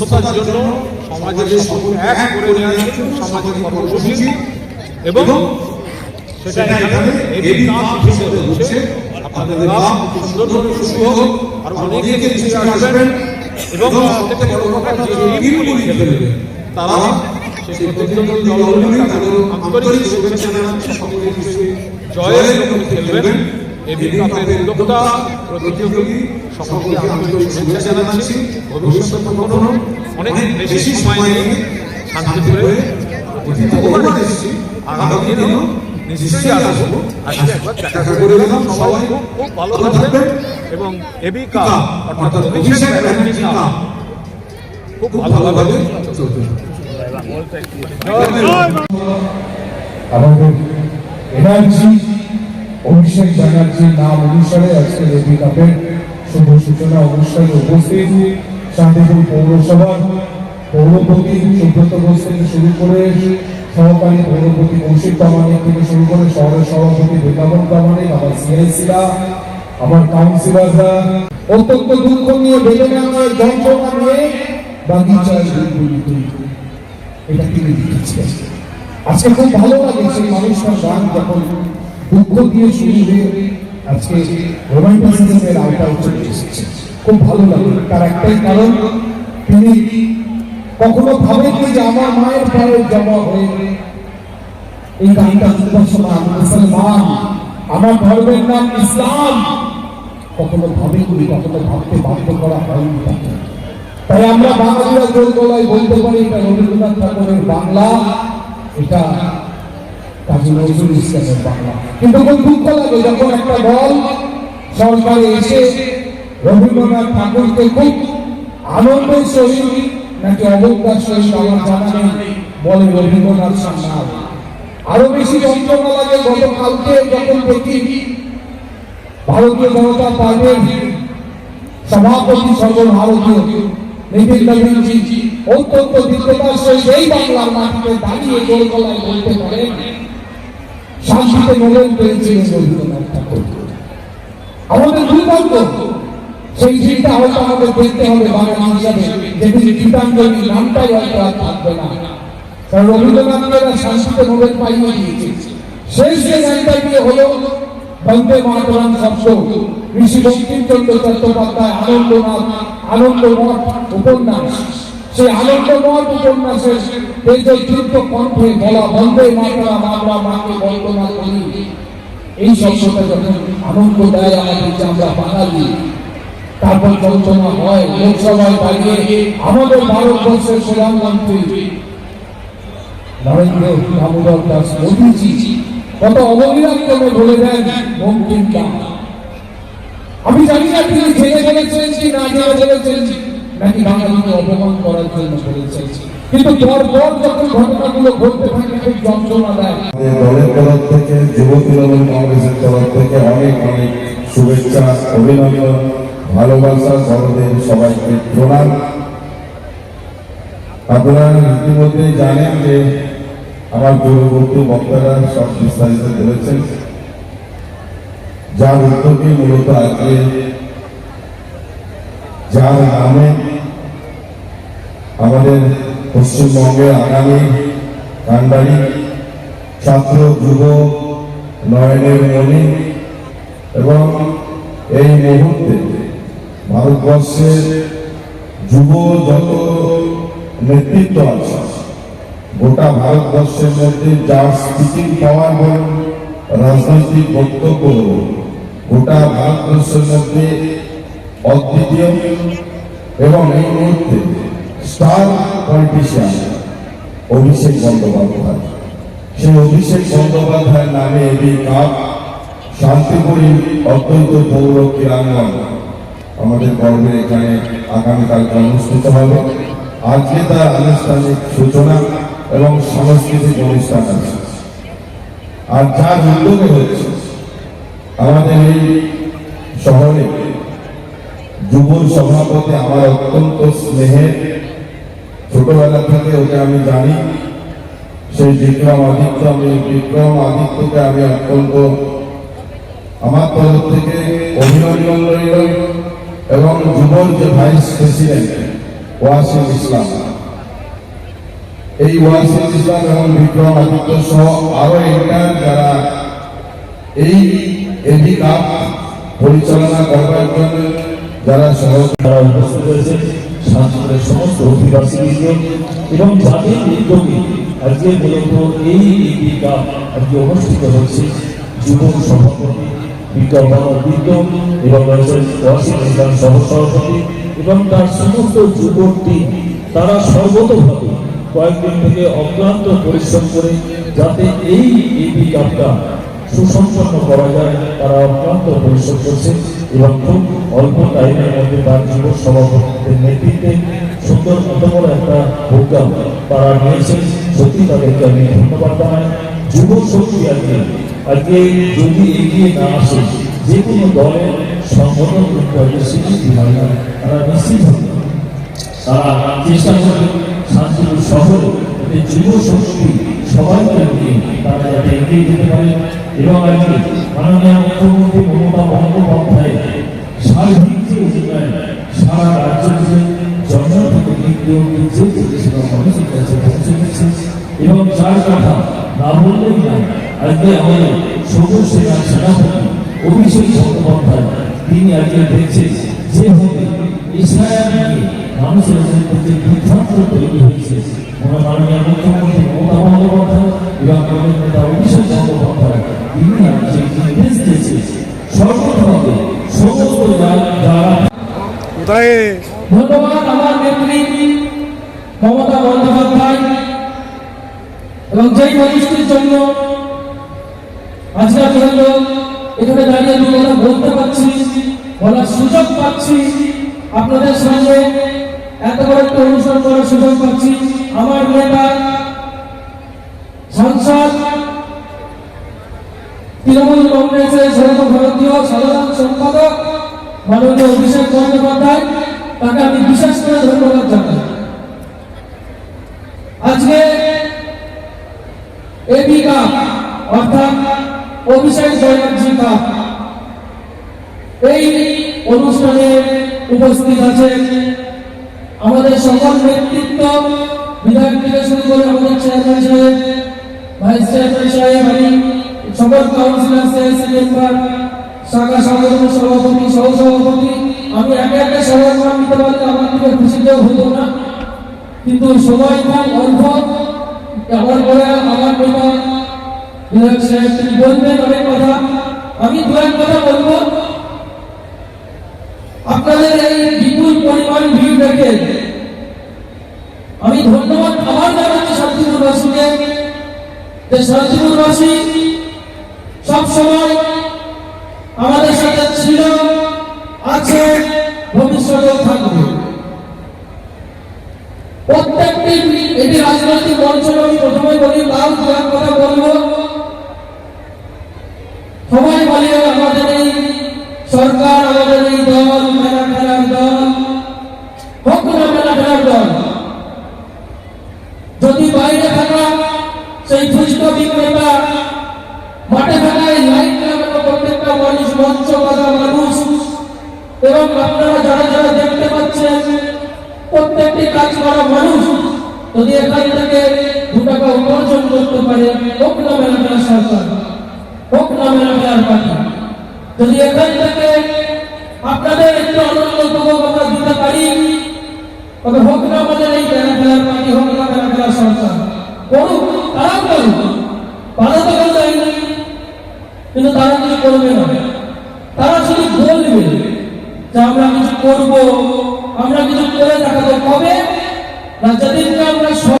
সুস্থতার জন্য সমাজের এক করে সামাজিক কর্মসূচি। এবং সেটা এখানে এবি কাপ হিসেবে হচ্ছে। আপনাদের কাপ সুন্দরভাবে শুরু হোক আর অনেকে দৃষ্টি আসবেন এবং সবথেকে বড় কথা যে টিমগুলি খেলবে তারা সেই প্রতিদ্বন্দ্বী দলগুলি তাদের আন্তরিক শুভেচ্ছা জানাচ্ছি সকলকে জয়ের খেলবেন। এবি কাপের উদ্যোক্তা প্রতিযোগী সকলকে আন্তরিক শুভেচ্ছা জানাচ্ছি। ভবিষ্যতে কখনো অনেক বেশি সময় নিয়ে শান্তি করে ভগবান এসেছি আগামী দিনেও নিশ্চয়ই আসব। আসলে একবার দেখা করে দিলাম সবাই খুব খুব ভালো থাকবেন এবং এবি কাপ অর্থাৎ অভিষেক খুব ভালোভাবে চলবে আমাদের এনার্জি অভিষেক ব্যানার্জির নাম অনুসারে আজকে রেডি কাপের শুভ সূচনা অনুষ্ঠানে উপস্থিত। শান্তিপুর পৌরসভার পৌরপতি সুব্রত ঘোষ থেকে শুরু করে সহকারী পৌরপতি কৌশিক প্রামাণিক থেকে শুরু করে শহরের সভাপতি বৃন্দাবন প্রামাণিক, আমার সিআইসিরা, আমার কাউন্সিলররা। অত্যন্ত দুঃখ নিয়ে বেদনা নিয়ে যন্ত্রণা নিয়ে বাগিচায় এটা তিনি লিখেছেন আজকে খুব ভালো লাগে সেই মানুষটার গান যখন দুঃখ দিয়ে শুরু আজকে রোমান্টিসিজমের আওতায় চলে খুব ভালো লাগে তার একটাই কারণ, তিনি কখনো ভাবেননি যে আমার মায়ের পায়ে জমা হয়ে এই গানটা আমি মুসলমান, আমার ধর্মের নাম ইসলাম। কখনো ভাবেননি, কখনো ভাবতে বাধ্য করা হয়নি তাই আমরা বাঙালিরা জোর বলতে পারি এটা রবীন্দ্রনাথ ঠাকুরের বাংলা, এটা কাজী নজরুল ইসলামের বাংলা। কিন্তু খুব দুঃখ লাগে যখন একটা দল সরকারে এসে রবীন্দ্রনাথ ঠাকুরকে খুব আনন্দের সহিত নাকি অবজ্ঞার সহিত আমার জানা নেই বলে রবীন্দ্রনাথ সান্যাল আরও বেশি যন্ত্রণা লাগে গতকালকে যখন দেখি ভারতীয় জনতা পার্টির সভাপতি সর্বভারতীয় নিতিন নবীনজি অত্যন্ত দীর্ঘতার সহিত এই বাংলার মাটিতে দাঁড়িয়ে গলায় বলতে পারেন। শান্তিতে নোবেল পেয়েছিলেন রবীন্দ্রনাথ ঠাকুর আমাদের সেই দিনটা হয়তো আমাদের দেখতে হবে বাংলা হিসাবে যেদিন গীতাঞ্জলি নামটাই হয়তো আর থাকবে না। কারণ নোবেল পাইয়ে দিয়েছে। শেষ যে দিয়ে হলো বন্দে শব্দ। ঋষি বঙ্কিমচন্দ্র চট্টোপাধ্যায়, আনন্দনাথ উপন্যাস। সেই আনন্দমঠ উপন্যাসের তেজতীর্থ কণ্ঠে বলা বন্দে মাতরম আমরা মাকে বন্দনা করি। এই যখন আনন্দ দেয় আমাদের যে আমরা বাঙালি, তারপর যন্ত্রণা হয়, লোকসভায় দাঁড়িয়ে আমাদের ভারতবর্ষের প্রধানমন্ত্রী নরেন্দ্র দামোদর দাস মোদীজি কত অবলীলাক্রমে বলে দেন বঙ্কিম আমি জানি না তিনি জেনে বলেছেন কি না জেনে নাকি বাঙালিকে অপমান করার জন্য বলেছেন কিন্তু পর পর যখন ঘটনাগুলো ঘটতে থাকে খুব যন্ত্রণা দেয়। দলের তরফ থেকে, যুব তৃণমূল কংগ্রেসের তরফ থেকে অনেক অনেক শুভেচ্ছা, অভিনন্দন, ভালোবাসা, বড়দের সবাইকে প্রণাম। আপনারা ইতিমধ্যে জানেন যে আমার পূর্ববর্তী বক্তারা সব বিস্তারিত বলেছেন। যার উদ্যোগে মূলত আজকে, যার নামে আমাদের পশ্চিমবঙ্গের আগামী কান্ডারি ছাত্র যুব নয়নের মণি এবং এই মুহূর্তে ভারতবর্ষের যুব যত নেতৃত্ব আছে। গোটা ভারতবর্ষের মধ্যে যার স্পিকিং পাওয়ার বলুন রাজনৈতিক বক্তব্য, গোটা ভারতবর্ষের মধ্যে অদ্বিতীয় এবং এই মুহূর্তে স্টার পলিটিশিয়ান অভিষেক বন্দ্যোপাধ্যায়। সেই অভিষেক বন্দ্যোপাধ্যায়ের নামে এই কাপ শান্তিপুরী অত্যন্ত পৌর ক্রীড়াঙ্গন আমাদের গর্বের এখানে আগামীকালকে অনুষ্ঠিত হবে। আজকে তার আনুষ্ঠানিক সূচনা এবং সাংস্কৃতিক অনুষ্ঠান আছে। আর যার উদ্যোগে হচ্ছে আমাদের এই শহরে যুব সভাপতি আমার অত্যন্ত স্নেহের ছোটবেলা থেকে ওকে আমি জানি। সেই বিক্রম আদিত্য, আমি বিক্রম আদিত্যকে আমি অত্যন্ত আমার তরফ থেকে অভিনন্দন রইল এবং যুবর যে ভাইস প্রেসিডেন্ট, ওয়াসিম ইসলাম। এই ওয়াসিম ইসলাম এবং বিক্রম আদিত্য সহ আরও ইন্টার যারা এই এডি কাপ পরিচালনা করবার জন্য যারা সহযোগী তারা উপস্থিত হয়েছে। শাসনের সমস্ত অধিবাসীবৃন্দ এবং যাদের উদ্যোগে আজকে মূলত এই কাপ আজকে অনুষ্ঠিত হচ্ছে যুব সভাপতি বিজ্ঞাপনবৃন্দ এবং রয়েছেন সহসভাপতি এবং তার সমস্ত যুব টিম। তারা সর্বতভাবে কয়েকদিন থেকে অক্লান্ত পরিশ্রম করে যাতে এই ইডি কাপটা সুসম্পন্ন করা যায়, তারা অক্লান্ত পরিশ্রম করছে। এবং খুব অল্প টাইমের মধ্যে তার যুব সভাপতিদের নেতৃত্বে সুন্দর মতো একটা প্রোগ্রাম তারা নিয়েছে সত্যি তাদেরকে আমি ধন্যবাদ জানাই। যুব শক্তি আজকে আজকে যদি এগিয়ে না আসে, যে কোনো দলের সংগঠন করতে হবে স্বীকৃতি হয় না? তারা নিশ্চিত হবে। তারা চেষ্টা করে শান্তিপুর শহরে যুব শক্তি সবাইকে নিয়ে তারা এগিয়ে যেতে পারে। এবং আজকে মাননীয় মুখ্যমন্ত্রী মমতা বন্দ্যোপাধ্যায় সার্বিক যে সারা রাজ্য জুড়ে জন্ম থেকে অবধি যে মানুষের কাছে পৌঁছে দিচ্ছে। এবং যার কথা না আজকে আমাদের সবুজ সেনার সেনাপতি অভিষেক বন্দ্যোপাধ্যায়, তিনি আজকে দেখছেন যেভাবে মানুষের মধ্যে বিভ্রান্ত তৈরি হয়েছে। আমার মাননীয় মুখ্যমন্ত্রী মমতা বন্দ্যোপাধ্যায় এবং আমাদের নেতা অভিষেক বন্দ্যোপাধ্যায় তিনি আজকে নির্দেশ দিয়েছে। সর্বভাবে সমস্ত যা- যারা কোথায় ধন্যবাদ আমার নেত্রী মমতা বন্দ্যোপাধ্যায় এবং যেই মানুষটির জন্য। আজকে আমি হলো এখানে দাঁড়িয়ে দু কথা বলতে পারছি। বলার সুযোগ পাচ্ছি। আপনাদের সঙ্গে এত বড় একটা অনুষ্ঠান করার সুযোগ পাচ্ছি। আমার নেতা, সাংসদ, তৃণমূল কংগ্রেসের সর্বভারতীয় সাধারণ সম্পাদক, মাননীয় অভিষেক বন্দ্যোপাধ্যায়, তাকে আমি বিশেষ করে ধন্যবাদ জানাই। আজকে এবি কাপ, অর্থাৎ অভিষেক ব্যানার্জি কাপ অনুষ্ঠানে উপস্থিত আছেন আমাদের সকল নেতৃত্ব, বিধায়ক থেকে শুরু করে আমাদের চেয়ারম্যান সাহেব ভাইস চেয়ারম্যান সাহেব, আমি, সকল কাউন্সিলর মেম্বার শাখা সংগঠন সভাপতি সহ সভাপতি আমি একে একে সবার নাম নিতে পারলে আমার থেকে খুশিতেও হতো না। কিন্তু সময় খুব অল্প আমার পরে আমার নেতা, বিধায়ক সাহেব তিনি বলবেন অনেক কথা। আমি দু এক কথা বলব। আপনাদের এই বিপুল পরিমাণ ভিড় দেখে আমি ধন্যবাদ জানাচ্ছি শান্তিপুরবাসীকে যে শান্তিপুরবাসী সব সময় আমাদের সাথে ছিল, আছে, ভবিষ্যতেও থাকবে। প্রত্যেকটি এটি রাজনৈতিক মঞ্চ আমি প্রথমে বলি এক কথা বলব সবাই বলে আমাদের এই সরকার আমাদের এই দল, মেলা খেলার দল, হোক মেলা খেলার দল, যদি বাইরে থাকা সেই ফুচকা বিক্রেতা, মাঠে থাকা এই লাইট লাগানো প্রত্যেকটা মানুষ মঞ্চ বাজা মানুষ, এবং আপনারা যারা যারা দেখতে পাচ্ছেন, প্রত্যেকটি কাজ করা মানুষ, যদি এখান থেকে দু টাকা উপার্জন করতে পারে, হোক মেলা খেলার সরকার, হোক মেলা খেলার পার্টি, যদি এখান থেকে আপনাদের একটু উপভোগ আমরা দিতে পারি। তবে হোক না আমাদের এই মেলা খেলার পার্টি, হোক না মেলা খেলার সরকার করুক, তারাও করুক। বাধা তো কেউ দেয়নি কিন্তু তারা কিছু করবে না। তারা শুধু বলবে যে আমরা কিছু করব, আমরা কিছু করে দেখাবো কবে? না আমরা